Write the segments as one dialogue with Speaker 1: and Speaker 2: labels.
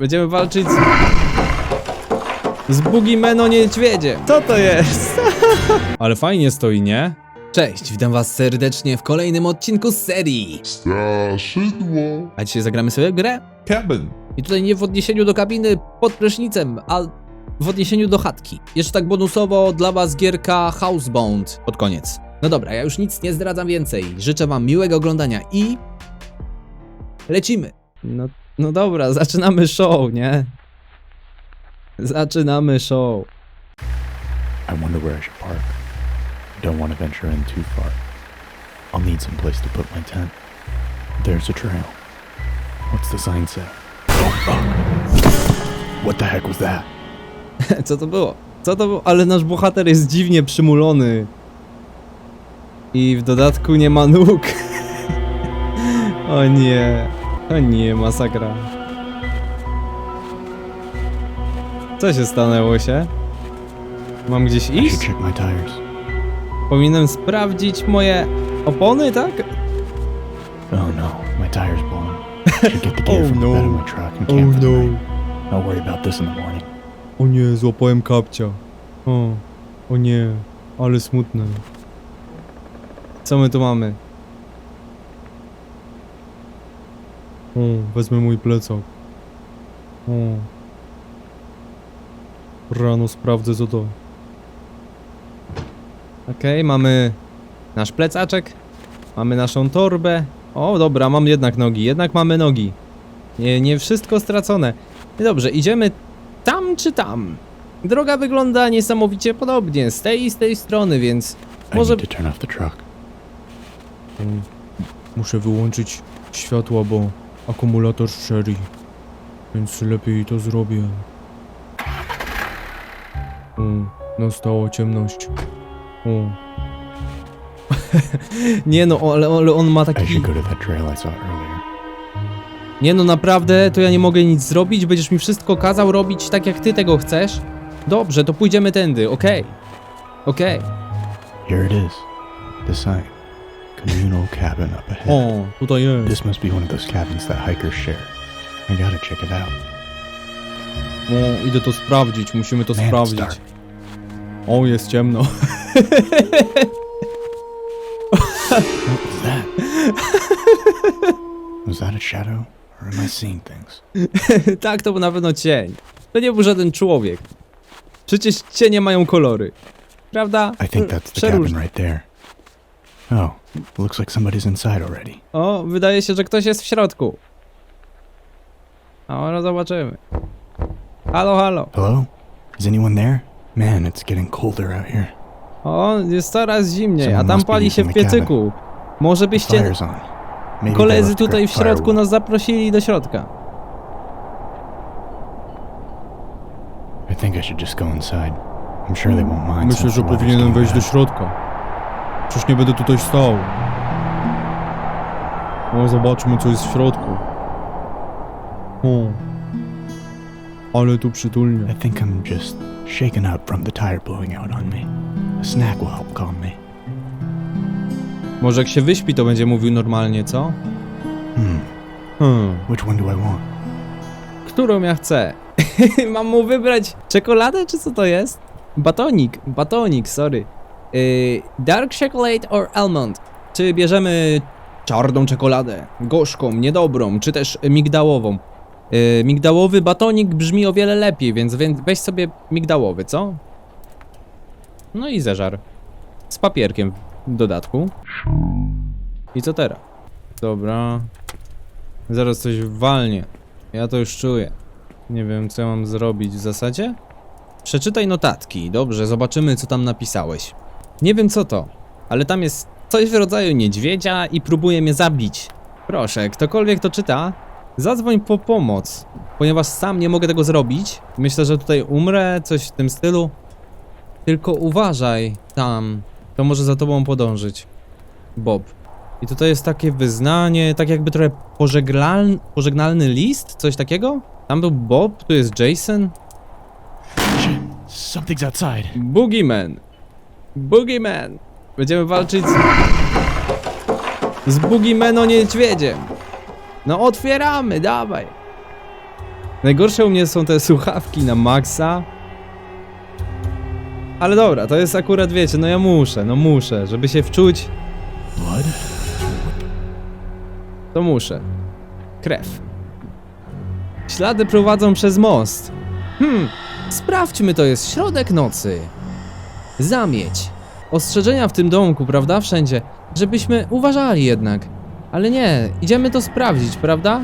Speaker 1: Będziemy walczyć z... Z Bugimeno niedźwiedziem. Co to jest? Ale fajnie stoi, nie? Cześć, witam was serdecznie w kolejnym odcinku z serii.
Speaker 2: Straszydło.
Speaker 1: A dzisiaj zagramy sobie w grę.
Speaker 2: Cabin.
Speaker 1: I tutaj nie w odniesieniu do kabiny pod prysznicem, a w odniesieniu do chatki. Jeszcze tak bonusowo dla was gierka Housebound pod koniec. No dobra, ja już nic nie zdradzam więcej. Życzę wam miłego oglądania i... Lecimy. No, no dobra, zaczynamy show, nie? Zaczynamy show.
Speaker 3: I wonder where I should park. Don't want to venture in too far. I'll need some place to put my tent. There's a trail. What's the sign say? Oh, fuck. What the heck was that?
Speaker 1: Co to było? Co to było? Ale nasz bohater jest dziwnie przymulony. I w dodatku nie ma nóg. o nie. O nie, masakra. Co się stanęło się? Mam gdzieś
Speaker 3: I
Speaker 1: iść?
Speaker 3: should check my tires.
Speaker 1: Powinienem sprawdzić moje opony, tak?
Speaker 3: Oh no, my tire's blown. Should get the gear
Speaker 1: Oh
Speaker 3: from the bed
Speaker 1: no.
Speaker 3: my truck and
Speaker 1: Oh
Speaker 3: camp for the
Speaker 1: no.
Speaker 3: night. I'll worry about this in the morning.
Speaker 1: O nie, złapałem kapcia. O, o nie, ale smutne. Co my tu mamy? O, wezmę mój plecak. O. Rano sprawdzę co to. Okej, mamy nasz plecaczek. Mamy naszą torbę. O, dobra, mam jednak nogi. Jednak mamy nogi. Nie, nie wszystko stracone. Dobrze, idziemy tam czy tam? Droga wygląda niesamowicie podobnie, z tej i z tej strony, więc
Speaker 3: I
Speaker 1: może...
Speaker 3: need to turn off the truck.
Speaker 1: Mm, Muszę wyłączyć światła, bo akumulator szczeri, więc lepiej to zrobię. O, nastała ciemność. O. Nie no, ale, ale on ma taki... Nie no, naprawdę, to ja nie mogę nic zrobić, będziesz mi wszystko kazał robić tak jak ty tego chcesz? Dobrze, to pójdziemy tędy, okej. Okej.
Speaker 3: Here it is. Sign. Communal cabin up ahead.
Speaker 1: O, tutaj jest.
Speaker 3: This must be one of those cabins that hikers share. I gotta check it out.
Speaker 1: O, idę to sprawdzić, musimy to
Speaker 3: Man,
Speaker 1: sprawdzić. O, jest ciemno.
Speaker 3: What was that? was that a shadow? Or am I seeing things?
Speaker 1: tak, to był na pewno cień. To nie był żaden człowiek. Przecież cienie mają kolory. Prawda?
Speaker 3: I think that's the cabin right there. Oh, looks like somebody's inside already.
Speaker 1: O, wydaje się, że ktoś jest w środku. O, no zobaczymy. Halo, halo.
Speaker 3: Hello? Is anyone there? Man, it's getting colder out here.
Speaker 1: O, jest coraz zimniej, a
Speaker 3: Someone
Speaker 1: tam
Speaker 3: must be
Speaker 1: pali się w
Speaker 3: using the cabin.
Speaker 1: piecyku. Może byście
Speaker 3: fire's on. Maybe they
Speaker 1: koledzy
Speaker 3: left
Speaker 1: tutaj w środku
Speaker 3: firewood.
Speaker 1: nas zaprosili do środka.
Speaker 3: I think I should just go inside. I'm sure they won't mind.
Speaker 1: Myślę,
Speaker 3: since
Speaker 1: że
Speaker 3: the weather's
Speaker 1: powinienem
Speaker 3: getting
Speaker 1: wejść do
Speaker 3: bad.
Speaker 1: środka. Przecież nie będę tutaj stał. No, zobaczmy, co jest w środku. O. Ale tu przytulnie.
Speaker 3: I think I'm just shaken up from the tire blowing out on me. A snack will help calm me.
Speaker 1: Może jak się wyśpi, to będzie mówił normalnie, co?
Speaker 3: Hmm,
Speaker 1: Hmm.
Speaker 3: which one do I want?
Speaker 1: Którą ja chcę? Mam mu wybrać czekoladę, czy co to jest? Batonik, batonik, sorry. Yy, dark chocolate or almond? Czy bierzemy czarną czekoladę, gorzką, niedobrą, czy też migdałową? Yy, migdałowy batonik brzmi o wiele lepiej, więc we- weź sobie migdałowy, co? No i zeżar. Z papierkiem w dodatku. I co teraz? Dobra. Zaraz coś walnie. Ja to już czuję. Nie wiem, co ja mam zrobić w zasadzie. Przeczytaj notatki. Dobrze, zobaczymy, co tam napisałeś. Nie wiem, co to, ale tam jest coś w rodzaju niedźwiedzia i próbuje mnie zabić. Proszę, ktokolwiek to czyta, zadzwoń po pomoc, ponieważ sam nie mogę tego zrobić. Myślę, że tutaj umrę, coś w tym stylu. Tylko uważaj tam, to może za tobą podążyć. Bob. I tutaj jest takie wyznanie, tak jakby trochę pożegnalny, pożegnalny list, coś takiego? Tam był Bob, tu jest Jason.
Speaker 3: Something's outside.
Speaker 1: Boogeyman. Boogeyman. Będziemy walczyć z... Z Boogiemano niedźwiedziem. No otwieramy, dawaj. Najgorsze u mnie są te słuchawki na maksa. Ale dobra, to jest akurat, wiecie, no ja muszę, no muszę, żeby się wczuć, to muszę. Krew. Ślady prowadzą przez most. Hmm, sprawdźmy, to jest środek nocy. Zamieć. Ostrzeżenia w tym domku, prawda? Wszędzie. Żebyśmy uważali jednak. Ale nie, idziemy to sprawdzić, prawda?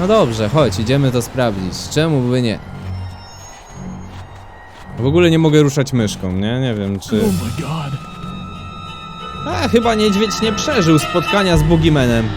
Speaker 1: No dobrze, chodź, idziemy to sprawdzić. Czemu by nie? W ogóle nie mogę ruszać myszką, nie? Nie wiem, czy...
Speaker 3: Oh.
Speaker 1: A, chyba niedźwiedź nie przeżył spotkania z Boogeymanem.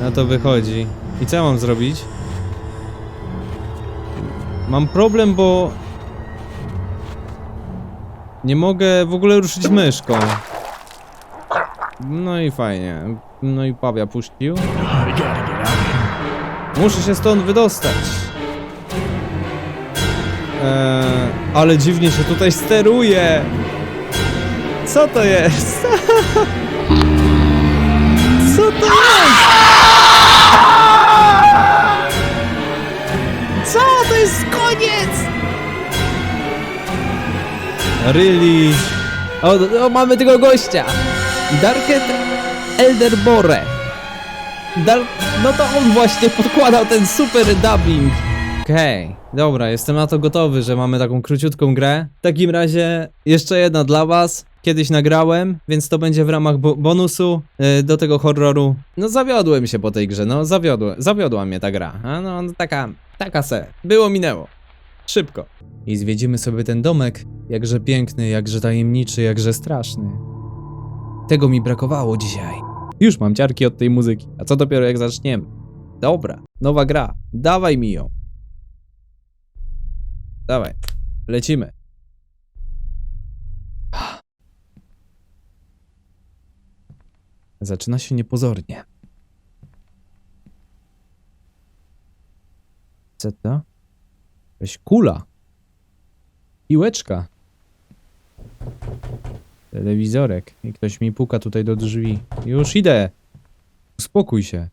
Speaker 1: Na to wychodzi. I co mam zrobić? Mam problem, bo... Nie mogę w ogóle ruszyć myszką. No i fajnie. No i Pawia puścił. Muszę się stąd wydostać. Eee, ale dziwnie się tutaj steruje. Co to jest? Co to jest? To jest koniec! Really? O, o mamy tego gościa! Darket Elderbore. Dar... No to on właśnie podkładał ten super dubbing. Okej, dobra, jestem na to gotowy, że mamy taką króciutką grę. W takim razie jeszcze jedna dla was. Kiedyś nagrałem, więc to będzie w ramach bo bonusu yy, do tego horroru. No zawiodłem się po tej grze, no zawiodłem, zawiodła mnie ta gra. A no taka, taka se. Było minęło. Szybko. I zwiedzimy sobie ten domek, jakże piękny, jakże tajemniczy, jakże straszny. Tego mi brakowało dzisiaj. Już mam ciarki od tej muzyki. A co dopiero jak zaczniemy? Dobra, nowa gra. Dawaj mi ją. Dawaj, lecimy. Zaczyna się niepozornie. Co to? Jakaś kula. Piłeczka. Telewizorek. I ktoś mi puka tutaj do drzwi. Już idę. Uspokój się.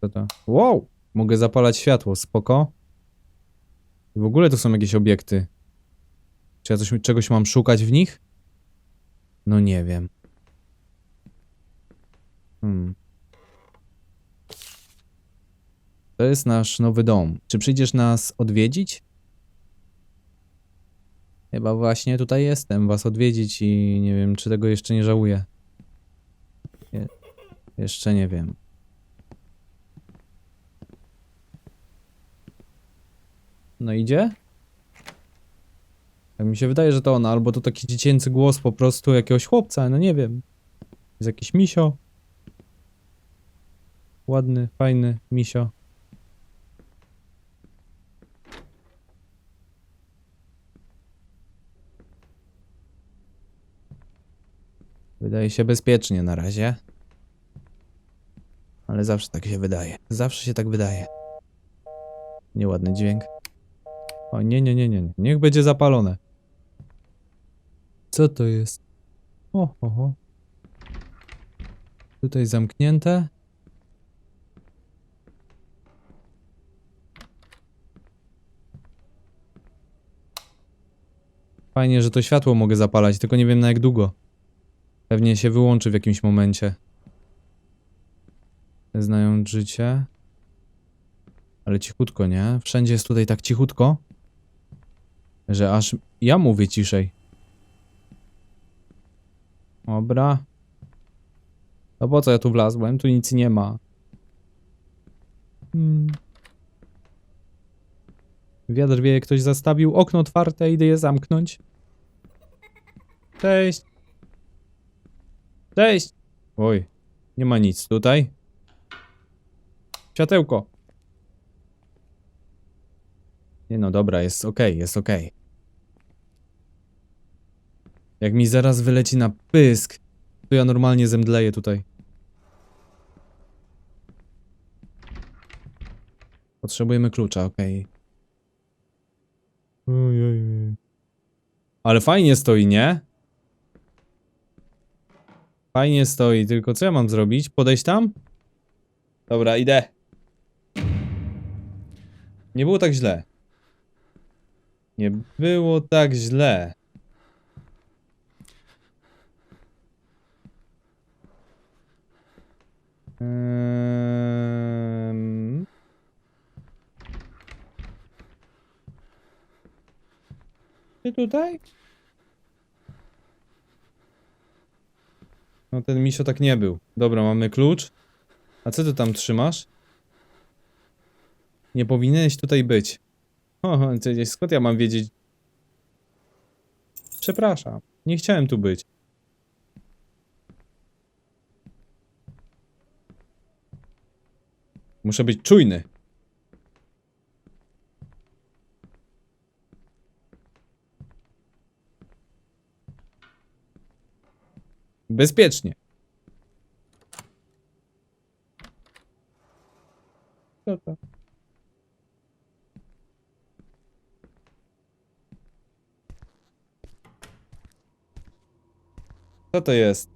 Speaker 1: Co to? Wow! Mogę zapalać światło, spoko. I w ogóle to są jakieś obiekty. Czy ja coś, czegoś mam szukać w nich? No nie wiem. Hmm. To jest nasz nowy dom. Czy przyjdziesz nas odwiedzić? Chyba właśnie tutaj jestem, was odwiedzić i nie wiem, czy tego jeszcze nie żałuję. Je jeszcze nie wiem. No idzie? Tak mi się wydaje, że to ona, albo to taki dziecięcy głos po prostu jakiegoś chłopca, no nie wiem. Jest jakiś misio. Ładny, fajny misio. Wydaje się bezpiecznie na razie. Ale zawsze tak się wydaje. Zawsze się tak wydaje. Nieładny dźwięk. O nie, nie, nie, nie. nie. Niech będzie zapalone. Co to jest? O, o, o. Tutaj zamknięte. Fajnie, że to światło mogę zapalać, tylko nie wiem na jak długo. Pewnie się wyłączy w jakimś momencie. Znając życie. Ale cichutko, nie? Wszędzie jest tutaj tak cichutko, że aż ja mówię ciszej. Dobra. No po co ja tu wlazłem? Tu nic nie ma. Hmm. Wiatr wieje, ktoś zastawił okno otwarte, idę je zamknąć. Cześć. Cześć! Oj, nie ma nic tutaj. Światełko. Nie no, dobra, jest okej, jest okej. Jak mi zaraz wyleci na pysk, to ja normalnie zemdleję tutaj. Potrzebujemy klucza, okej. Ojej. Ale fajnie stoi, nie? Fajnie stoi, tylko co ja mam zrobić? Podejść tam? Dobra, idę. Nie było tak źle. Nie było tak źle. Tutaj? No ten misio tak nie był. Dobra, mamy klucz. A co ty tam trzymasz? Nie powinieneś tutaj być. O, skąd ja mam wiedzieć? Przepraszam, nie chciałem tu być. Muszę być czujny. Bezpiecznie. Co to? Co to jest?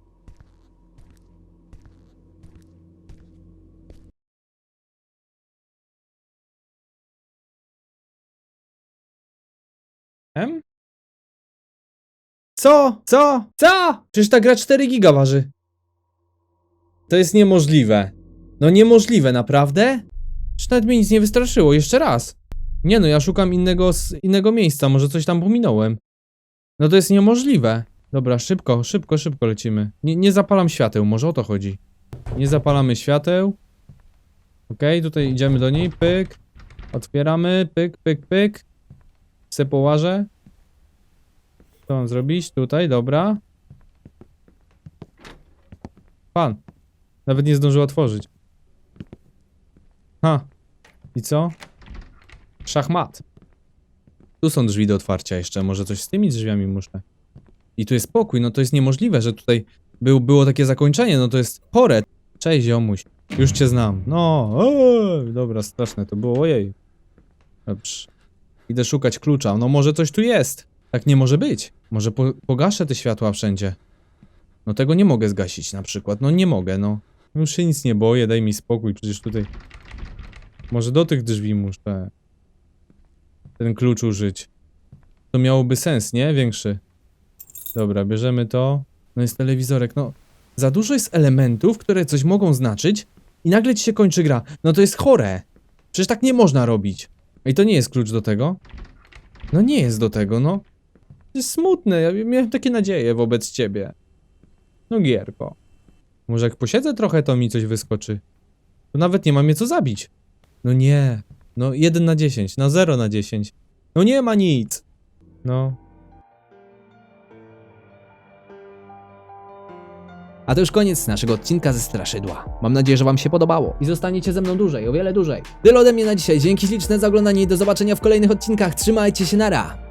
Speaker 1: M? Co? Co? Co? Przecież ta gra 4 giga waży. To jest niemożliwe. No niemożliwe, naprawdę? Czy nawet mnie nic nie wystraszyło, jeszcze raz. Nie no, ja szukam innego, innego miejsca, może coś tam pominąłem. No to jest niemożliwe. Dobra, szybko, szybko, szybko lecimy. Nie, nie zapalam świateł, może o to chodzi. Nie zapalamy świateł. Okej, tutaj idziemy do niej, pyk. Otwieramy, pyk, pyk, pyk. Se połażę. Co mam zrobić? Tutaj, dobra. Pan. Nawet nie zdążył otworzyć. Ha. I co? Szachmat. Tu są drzwi do otwarcia jeszcze. Może coś z tymi drzwiami muszę. I tu jest pokój. No to jest niemożliwe, że tutaj był, było takie zakończenie. No to jest chore. Cześć, ziomuś. Już cię znam. No, eee, dobra, straszne to było. Ojej. Dobrze. Idę szukać klucza. No może coś tu jest. Tak nie może być. Może po, pogaszę te światła wszędzie. No tego nie mogę zgasić na przykład. No nie mogę, no. Już się nic nie boję, daj mi spokój, przecież tutaj... Może do tych drzwi muszę ten klucz użyć. To miałoby sens, nie? Większy. Dobra, bierzemy to. No jest telewizorek, no. Za dużo jest elementów, które coś mogą znaczyć i nagle ci się kończy gra. No to jest chore. Przecież tak nie można robić. I to nie jest klucz do tego. No nie jest do tego, no. Jest smutne, ja miałem takie nadzieje wobec ciebie. No gierko. Może jak posiedzę trochę, to mi coś wyskoczy. To nawet nie ma mnie co zabić. No nie. No 1 na 10, na 0 na 10. No nie ma nic. No.
Speaker 4: A to już koniec naszego odcinka ze Straszydła. Mam nadzieję, że Wam się podobało i zostaniecie ze mną dłużej, o wiele dłużej. Tyle ode mnie na dzisiaj. Dzięki śliczne za oglądanie i do zobaczenia w kolejnych odcinkach. Trzymajcie się, nara!